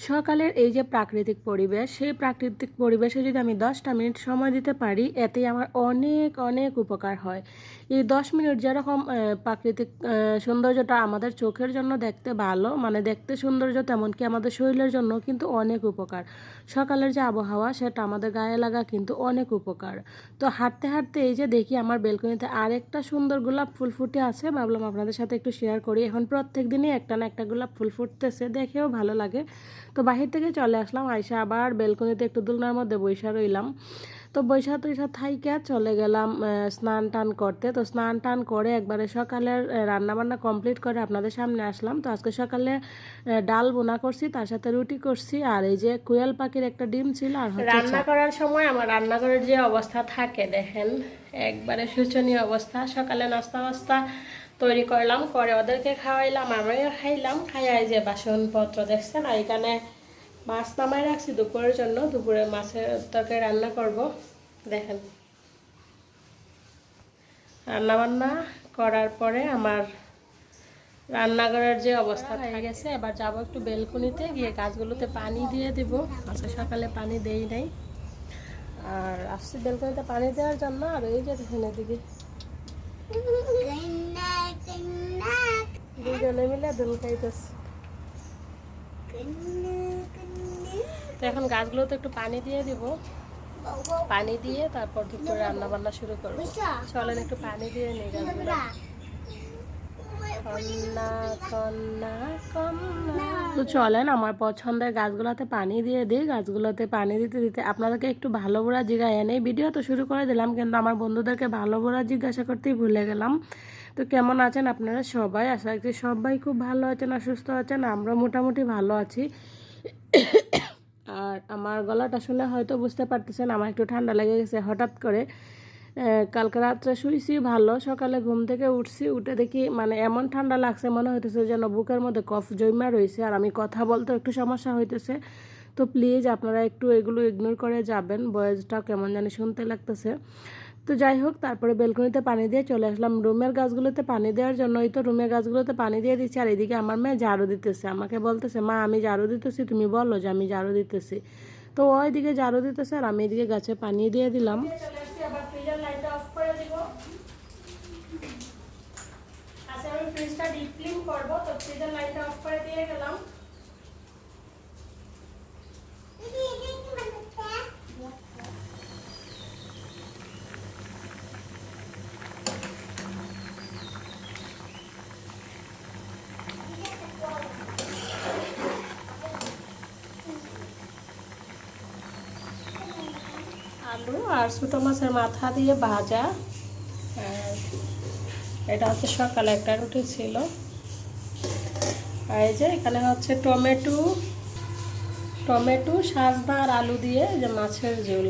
সকালের এই যে প্রাকৃতিক পরিবেশ, সেই প্রাকৃতিক পরিবেশে যদি আমি দশটা মিনিট সময় দিতে পারি, এতে আমার অনেক অনেক উপকার হয়। এই দশ মিনিট যেরকম প্রাকৃতিক সৌন্দর্যটা আমাদের চোখের জন্য দেখতে ভালো মানে দেখতে সৌন্দর্য তেমনকি আমাদের শরীরের জন্য কিন্তু অনেক উপকার। সকালের যে আবহাওয়া, সেটা আমাদের গায়ে লাগা কিন্তু অনেক উপকার। তো হাঁটতে হাঁটতে এই যে দেখি আমার বেলকনিতে আরেকটা সুন্দর গোলাপ ফুল ফুটে আছে, ভাবলাম আপনাদের সাথে একটু শেয়ার করি। এখন প্রত্যেক দিনই একটা না একটা গোলাপ ফুল ফুটতেছে, দেখেও ভালো লাগে। তো বাহির থেকে চলে আসলাম আইসা আবার বেলকনিতে একটু দুলনার মধ্যে বৈশা রইলাম। তো বৈশা তৈশা থাইকা চলে গেলাম স্নান টান করতে। তো স্নান টান করে একবারে সকালের রান্না বান্না কমপ্লিট করে আপনাদের সামনে আসলাম। তো আজকে সকালে ডাল বোনা করছি তার সাথে রুটি করছি আর এই যে কোয়েল পাখির একটা ডিম ছিল আর রান্না করার সময় আমার রান্নাঘরের যে অবস্থা থাকে দেখেন একবারে শোচনীয় অবস্থা। সকালে নাস্তা নাস্তা তৈরি করলাম করে ওদেরকে খাওয়াইলাম আমিও খাইলাম খাইয়া এই যে বাসনপত্র দেখছেন আর এখানে মাছ নামাই রাখছি দুপুরের জন্য দুপুরে মাছের তরকারি রান্না করব দেখেন। রান্না বান্না করার পরে আমার রান্নাঘরের যে অবস্থা হয়ে গেছে এবার যাব একটু বেলকনিতে গিয়ে গাছগুলোতে পানি দিয়ে দিব। আজকে সকালে পানি দেই নাই। আর আসছি বেলকনিতে পানি দেওয়ার জন্য আর এই যে দেখেন এদিকে দুজনে মিলে দুল খাইতেছে। তো এখন গাছগুলোতে একটু পানি দিয়ে দিব। পানি দিয়ে তারপর দুপুরে রান্না বান্না শুরু করব। চলেন একটু পানি দিয়ে নিই গাছগুলো। তো চলেন, আমার পছন্দের গাছগুলোতে পানি দিয়ে দিই। গাছগুলোতে পানি দিতে দিতে আপনাদেরকে একটু ভালো বোড়া জিজ্ঞাসা নেই ভিডিও তো শুরু করে দিলাম, কিন্তু আমার বন্ধুদেরকে ভালো বোড়া জিজ্ঞাসা করতেই ভুলে গেলাম। তো কেমন আছেন আপনারা সবাই? আশা করছি সবাই খুব ভালো আছেন আর সুস্থ আছেন, আমরা মোটামুটি ভালো আছি। আর আমার গলাটা শুনে হয়তো বুঝতে পারতেছেন, আমার একটু ঠান্ডা লেগে গেছে হঠাৎ করে। কালকে রাত্রে শুইছি, ভালো। সকালে ঘুম থেকে উঠছি, উঠে দেখি মানে এমন ঠান্ডা লাগছে, মনে হইতেছে যেন বুকের মধ্যে কফ জমা রয়েছে আর আমি কথা বলতে একটু সমস্যা হইতেছে। তো প্লিজ আপনারা একটু এগুলো ইগনোর করে যাবেন বয়েসটা কেমন জানি শুনতে লাগতেছে। তো যাই হোক, তারপরে বেলকনিতে পানি দিয়ে চলে আসলাম। রুমের গাছগুলোতে পানি দেওয়ার জন্যই তো রুমের গাছগুলোতে পানি দিয়ে দিচ্ছি, আর এদিকে আমার মেয়ে ঝাড়ু দিতেছে। আমাকে বলতেছে, মা, আমি ঝাড়ু দিতেছি, তুমি বলো যে আমি ঝাড়ু দিতেছি। তো ওই দিকে ঝাড়ু দিতেছে, আর আমি এদিকে গাছে পানি দিয়ে দিলাম আচ্ছা আমি ফ্রিজটা ডিপ ক্লিন করব তো ফ্রিজের লাইটটা অফ করে দিয়ে গেলাম। আলু আর ছোটো মাছের মাথা দিয়ে ভাজা। আর এটা হচ্ছে সকালে একটা রুটি ছিল। এই যে এখানে হচ্ছে টমেটো টমেটো সাজনা আর আলু দিয়ে যে মাছের ঝোল।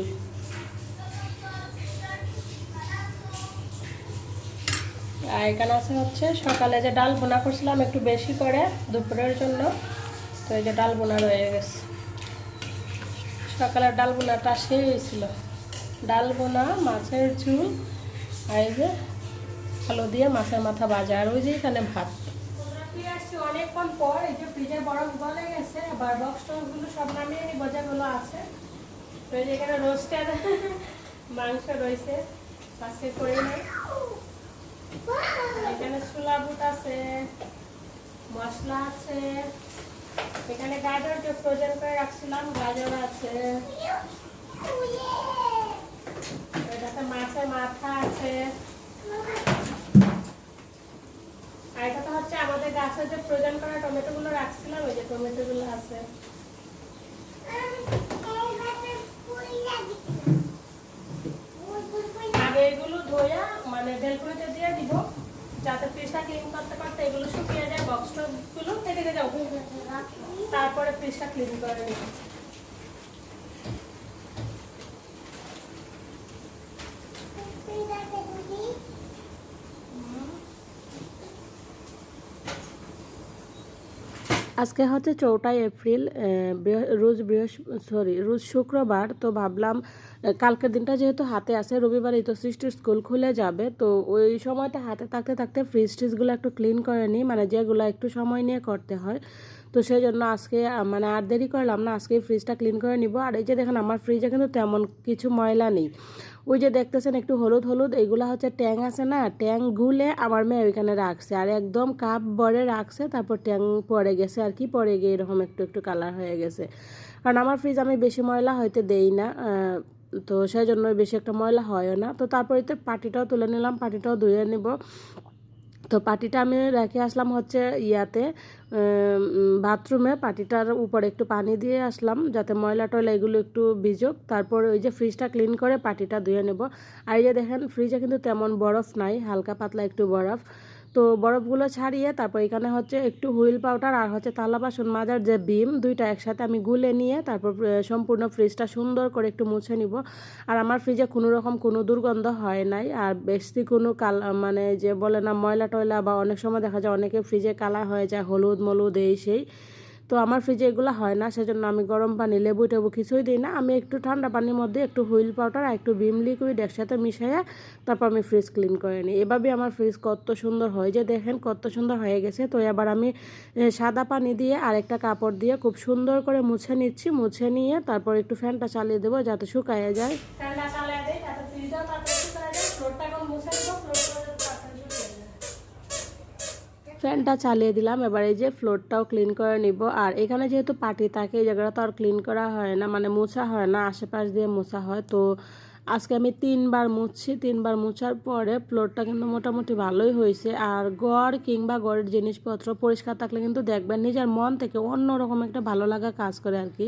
আর এখানে আছে হচ্ছে সকালে যে ডাল বোনা করছিলাম একটু বেশি করে দুপুরের জন্য, তো এই যে ডাল বোনা রয়ে গেছে। সকালের ডাল বোনাটা সেই হয়েছিল। ডাল বোনা মাছের ঝুল, আর এই যে আলু দিয়ে মাছের মাথা ভাজা আর ওই যে এখানে ভাত। অনেকক্ষণ পর এই যে বরফ গেছে বক্স সব আছে। এখানে মাংস রয়েছে। এখানে বুট আছে, মশলা আছে। এখানে গাজর যে করে রাখছিলাম, গাজর আছে। মাছের মাথা আছে। আমাদের গাছে যে ফ্রোজেন করা টমেটো গুলো রাখছিলাম, ওই যে টমেটো গুলো আছে। আগে এগুলো ধোয়া মানে দিয়ে যাতে ক্লিন করতে এগুলো বক্সগুলো থেকে তারপরে ফ্রিজটা ক্লিন করে নিব। আজকে হচ্ছে চৌঠাই এপ্রিল রোজ বৃহস্পতি সরি রোজ শুক্রবার। তো ভাবলাম কালকের দিনটা যেহেতু হাতে আছে রবিবারই তো সৃষ্টির স্কুল খুলে যাবে। তো ওই সময়টা হাতে থাকতে থাকতে ফ্রিজ ট্রিজগুলো একটু ক্লিন করে নিই মানে যেগুলো একটু সময় নিয়ে করতে হয়। তো সেই জন্য আজকে মানে আর দেরি করলাম না, আজকে ফ্রিজটা ক্লিন করে নিব। আর এই যে দেখেন, আমার ফ্রিজে কিন্তু তেমন কিছু ময়লা নেই। ওই যে দেখতেছেন একটু হলুদ হলুদ এইগুলা হচ্ছে ট্যাং আছে না, ট্যাং গুলে আমার মেয়ে ওইখানে রাখছে। আর একদম কাপ ভরে রাখছে, তারপর ট্যাং পরে গেছে আর কি পরে গিয়ে এরকম একটু একটু কালার হয়ে গেছে। কারণ আমার ফ্রিজ আমি বেশি ময়লা হয়তো দেই না তো সেই জন্য বেশি একটা ময়লা হয়ও না। তো তারপরে তো পাটিটাও তুলে নিলাম, পাটিটাও ধুয়ে নিব। তো পাটিটা আমি রেখে আসলাম হচ্ছে ইয়াতে বাথরুমে। পাটিটার উপরে একটু পানি দিয়ে আসলাম যাতে ময়লা টয়লা এগুলো একটু ভিজুক। তারপর ওই যে ফ্রিজটা ক্লিন করে পাটিটা ধুয়ে নেব। আর এই যে দেখেন ফ্রিজে কিন্তু তেমন বরফ নাই, হালকা পাতলা একটু বরফ। তো বরফগুলো ছাড়িয়ে তারপর এখানে হচ্ছে একটু হুইল পাউডার আর হচ্ছে তালা বাসন মাজার যে বিম, দুইটা একসাথে আমি গুলে নিয়ে তারপর সম্পূর্ণ ফ্রিজটা সুন্দর করে একটু মুছে নিব। আর আমার ফ্রিজে কোনো রকম কোনো দুর্গন্ধ হয় নাই। আর বেশি কোনো কাল মানে যে বলে না ময়লা টয়লা বা অনেক সময় দেখা যায় অনেকে ফ্রিজে কালা হয়ে যায়, হলুদ মলুদ এই সেই। তো আমার ফ্রিজে এগুলো হয় না, সেজন্য আমি গরম পানি, লেবু টেবু কিছুই দিই না। আমি একটু ঠান্ডা পানির মধ্যে একটু হুইল পাউডার আর একটু বিম লিকুইড একসাথে মিশাইয়া তারপর আমি ফ্রিজ ক্লিন করে নিই। এভাবে আমার ফ্রিজ কত সুন্দর হয়। যে দেখেন কত সুন্দর হয়ে গেছে। তো এবার আমি সাদা পানি দিয়ে আর একটা কাপড় দিয়ে খুব সুন্দর করে মুছে নিচ্ছি। মুছে নিয়ে তারপর একটু ফ্যানটা চালিয়ে দেবো যাতে শুকায় যায়। ফ্যানটা চালিয়ে দেয় তাতে ফ্রিজটাও তারপর শুকায় যায় ফ্লোরটা এখন মুছে দেবো ফ্লোরটা তাড়াতাড়ি শুকিয়ে যায় ফ্যানটা চালিয়ে দিলাম। এবার এই যে ফ্লোরটাও ক্লিন করে নিব। আর এখানে যেহেতু পাটি থাকে, এই জায়গাটা তো আর ক্লিন করা হয় না মানে মোছা হয় না, আশেপাশ দিয়ে মোছা হয়। তো আজকে আমি তিনবার মুছছি। তিনবার মুছার পরে ফ্লোরটা কিন্তু মোটামুটি ভালোই হয়েছে। আর গড় কিংবা গড়ের জিনিসপত্র পরিষ্কার থাকলে কিন্তু দেখবেন নিজের মন থেকে অন্যরকম একটা ভালো লাগা কাজ করে আর কি।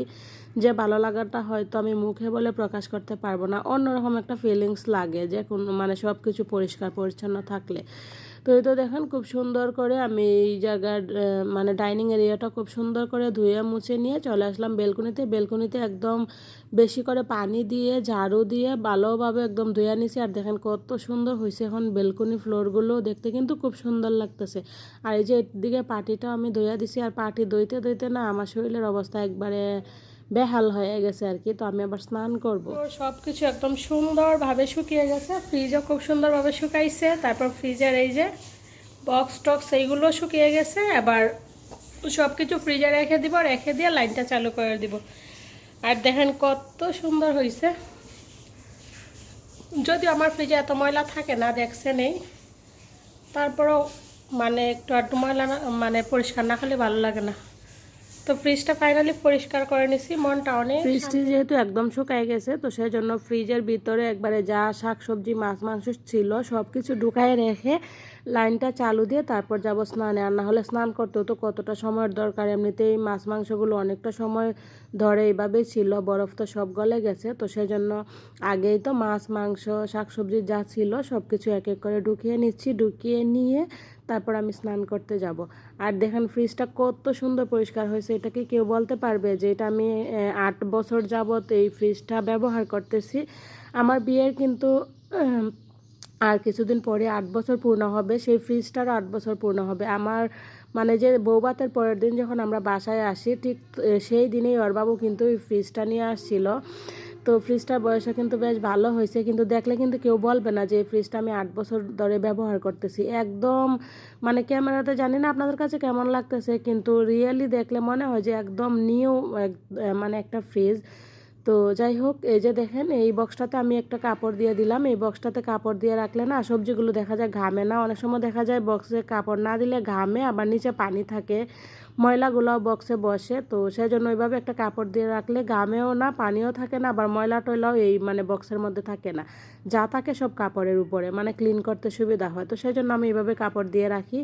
যে ভালো লাগাটা হয়তো আমি মুখে বলে প্রকাশ করতে পারব না, অন্যরকম একটা ফিলিংস লাগে যে কোনো মানে সব কিছু পরিষ্কার পরিচ্ছন্ন থাকলে। তো এই তো দেখেন খুব সুন্দর করে আমি এই জায়গার মানে ডাইনিং এরিয়াটা খুব সুন্দর করে ধুয়ে মুছে নিয়ে চলে আসলাম বেলকনিতে। বেলকনিতে একদম বেশি করে পানি দিয়ে, ঝাড়ু দিয়ে ভালোভাবে একদম ধুয়ে নিছি। আর দেখেন কত সুন্দর হয়েছে এখন বেলকনি ফ্লোরগুলো দেখতে কিন্তু খুব সুন্দর লাগতেছে। আর এই যে এদিকে পাটিটা আমি ধুয়ে দিছি। আর পাটি দইতে দইতে না আমার শরীরের অবস্থা একবারে বেহাল হয়ে গেছে আর কি, তো আমি আবার স্নান করব। সব কিছু একদম সুন্দরভাবে শুকিয়ে গেছে ফ্রিজও খুব সুন্দরভাবে শুকাইছে, তারপর ফ্রিজের এই যে বক্স টক্স এইগুলো শুকিয়ে গেছে আবার সব কিছু ফ্রিজে রেখে দিব, রেখে দিয়ে লাইনটা চালু করে দিব। আর দেখেন কত সুন্দর হয়েছে যদি আমার ফ্রিজে এত ময়লা থাকে না দেখছে নেই তারপরেও মানে একটু আধটু ময়লা মানে পরিষ্কার না হলে ভালো লাগে না। তো ফ্রিজটা ফাইনালি পরিষ্কার করে নিছি মনটা অনেক ফ্রিজটি যেহেতু একদম শুকায় গেছে, তো সেই জন্য ফ্রিজের ভিতরে একবারে যা শাকসবজি মাছ, মাংস ছিল সব কিছু ঢুকায় রেখে লাইনটা চালু দিয়ে তারপর যাব স্নানে। আর না হলে স্নান করতেও তো কতটা সময়ের দরকার? এমনিতেই মাছ, মাংসগুলো অনেকটা সময় ধরে এইভাবেই ছিল, বরফ তো সব গলে গেছে, তো সেই জন্য আগেই তো মাছ, মাংস শাকসবজি যা ছিল সব কিছু এক এক করে ঢুকিয়ে নিচ্ছি। ঢুকিয়ে নিয়ে তারপর আমি স্নান করতে যাব। আর দেখেন ফ্রিজটা কত সুন্দর পরিষ্কার হয়েছে, এটা কি কেউ বলতে পারবে যে এটা আমি আট বছর যাবত এই ফ্রিজটা ব্যবহার করতেছি? আমার বিয়ের কিন্তু আর কিছুদিন পরে আট বছর পূর্ণ হবে, সেই ফ্রিজটারও আট বছর পূর্ণ হবে। আমার মানে যে বৌবাতের পরের দিন যখন আমরা বাসায় আসি, ঠিক সেই দিনেই ওর বাবু কিন্তু ওই ফ্রিজটা নিয়ে আসছিল। তো ফ্রিজটার বয়সও কিন্তু বেশ ভালো হয়েছে, কিন্তু দেখলে কিন্তু কেউ বলবে না যে এই ফ্রিজটা আমি আট বছর ধরে ব্যবহার করতেছি। একদম মানে ক্যামেরাতে জানি না আপনাদের কাছে কেমন লাগতেছে, কিন্তু রিয়েলি দেখলে মনে হয় যে একদম নিউ মানে একটা ফ্রিজ। তো যাই হোক, এই যে দেখেন, এই বক্সটাতে আমি একটা কাপড় দিয়ে দিলাম। এই বক্সটাতে কাপড় দিয়ে রাখলে না, সবজিগুলো দেখা যায় ঘামে না। অনেক সময় দেখা যায় বক্সে কাপড় না দিলে ঘামে, আবার নিচে পানি থাকে। ময়লাগুলো বক্সে বসে। তো সেই জন্য ওইভাবে একটা কাপড় দিয়ে রাখলে ঘামেও না, পানিও থাকে না, আবার ময়লা টয়লাও এই মানে বক্সের মধ্যে থাকে না। যা থাকে সব কাপড়ের উপরে মানে ক্লিন করতে সুবিধা হয়। তো সেই জন্য আমি এইভাবে কাপড় দিয়ে রাখি।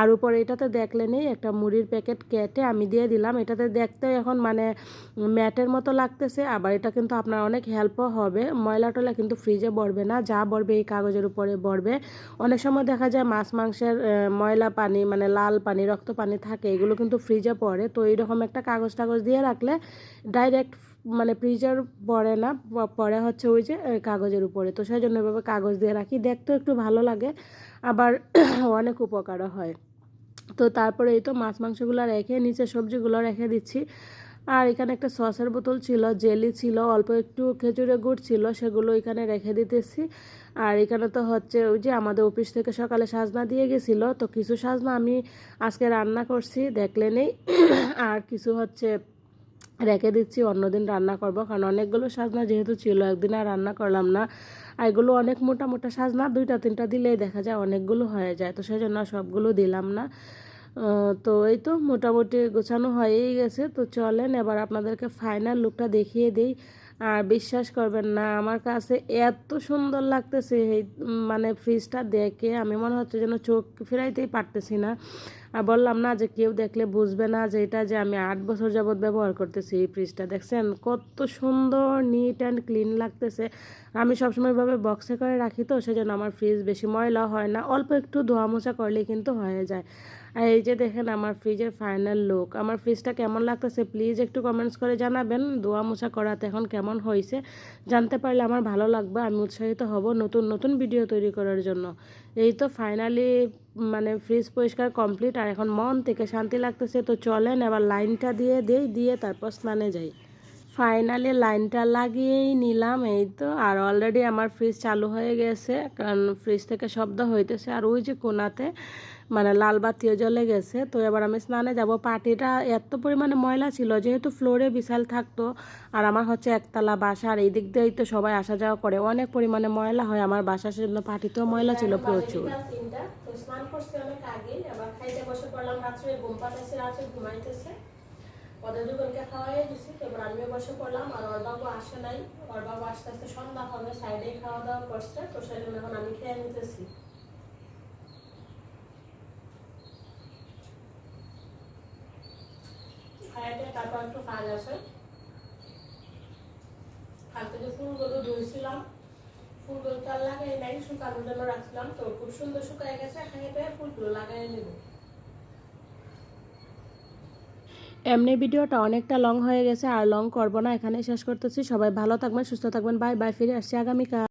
আর উপরে এটাতে দেখলে নেই, একটা মুড়ির প্যাকেট কেটে আমি দিয়ে দিলাম। এটাতে দেখতে এখন মানে ম্যাটের মতো লাগতেছে, আবার এটা কিন্তু আপনার অনেক হেল্পও হবে। ময়লা টয়লা কিন্তু ফ্রিজে বড়বে না, যা বড়বে এই কাগজের উপরে বড়বে অনেক সময় দেখা যায় মাছ, মাংসের ময়লা পানি মানে লাল পানি, রক্ত পানি থাকে, এগুলো কিন্তু ফ্রিজে পড়ে। তো এইরকম একটা কাগজ টাগজ দিয়ে রাখলে ডাইরেক্ট মানে ফ্রিজের পড়ে না পরে হচ্ছে ওই যে কাগজের উপরে। তো সেই জন্য এভাবে কাগজ দিয়ে রাখি। দেখতেও একটু ভালো লাগে, আবার অনেক উপকারও হয়। তো তারপরে এই তো মাছ মাংসগুলো রেখে, নিচে সবজিগুলো রেখে দিচ্ছি। আর এখানে একটা সসের বোতল ছিল, জেলি ছিল, অল্প একটু খেজুরের গুড় ছিল, সেগুলো এখানে রেখে দিতেছি। আর এখানে তো হচ্ছে ওই যে আমাদের অফিস থেকে সকালে সাজনা দিয়ে গেছিল, তো কিছু সাজনা আমি আজকে রান্না করছি, দেখলে নেই। আর কিছু হচ্ছে রেখে দিচ্ছি, অন্যদিন রান্না করব, কারণ অনেকগুলো সাজনা যেহেতু ছিল, একদিন আর রান্না করলাম না। আর এগুলো অনেক মোটা মোটা সাজনা, দুইটা তিনটা দিলেই দেখা যায় অনেকগুলো হয়ে যায়, তো সেই জন্য সবগুলো দিলাম না। তো এই তো মোটামুটি গোছানো হয়েই গেছে। তো চলেন, এবার আপনাদেরকে ফাইনাল লুকটা দেখিয়ে দিই। আর বিশ্বাস করবেন না, আমার কাছে এত সুন্দর লাগতেছে এই মানে ফ্রিজটা দেখে। আমি মনে হচ্ছে যেন চোখ ফেরাইতেই পারতেছি না। আর বললাম না যে কেউ দেখলে বুঝবে না যে এটা যে আমি আট বছর যাবৎ ব্যবহার করতেছি এই ফ্রিজটা দেখছেন? কত সুন্দর নিট অ্যান্ড ক্লিন লাগতেছে। আমি সবসময় ভাবে বক্সে করে রাখি তো, সেজন্য আমার ফ্রিজ বেশি ময়লা হয় না। অল্প একটু ধোয়া মোছা করলেই কিন্তু হয়ে যায়। আর এই যে দেখেন আমার ফ্রিজের ফাইনাল লুক আমার ফ্রিজটা কেমন লাগতেছে? প্লিজ একটু কমেন্টস করে জানাবেন। ধোয়া মোছা করাতে এখন কেমন হয়েছে জানতে পারলে আমার ভালো লাগবে। আমি উৎসাহিত হব নতুন নতুন ভিডিও তৈরি করার জন্য। এই তো ফাইনালি মানে ফ্রিজ পরিষ্কার কমপ্লিট আর এখন মন থেকে শান্তি লাগতেছে, তো চলেন এবার লাইনটা দিয়ে দেই, দিয়ে তারপর স্নানে যাই। ফাইনালি লাইনটা লাগিয়েই নিলাম, এই তো, আর অলরেডি আমার ফ্রিজ চালু হয়ে গেছে, কারণ ফ্রিজ থেকে শব্দ হইতেছে, আর ওই যে কোনাতে মানে লাল বাতিও জ্বলে গেছে। তো এবার আমি স্নানে যাব। পাটিটা এত পরিমাণে ময়লা ছিল, যেহেতু ফ্লোরে বিশাল থাকতো, আর আমার হচ্ছে একতলা বাসা, আর এই দিক দিয়েই তো সবাই আসা যাওয়া করে। অনেক পরিমাণে ময়লা হয়। আমার বাসার সেজন্য পাটিতেও ময়লা ছিল প্রচুর। সন্ধ্যা হবে সাইডেই খাওয়া দাওয়া করছে তো সেই জন্য এখন আমি খেয়ে নিতেছি। তারপর একটু কাজ আছে। কালকে যে ফুলগুলো ধুয়েছিলাম ফুলগুলো তো আর লাগাই নাই, শুকানোর জন্য রাখছিলাম তো, খুব সুন্দর শুকায় গেছে ফুলগুলো লাগাই নেব। এমনি ভিডিওটা অনেকটা লং হয়ে গেছে, আর লং করব না, এখানেই শেষ করতেছি। সবাই ভালো থাকবেন, সুস্থ থাকবেন, বাই বাই, ফিরে আসছি আগামীকাল।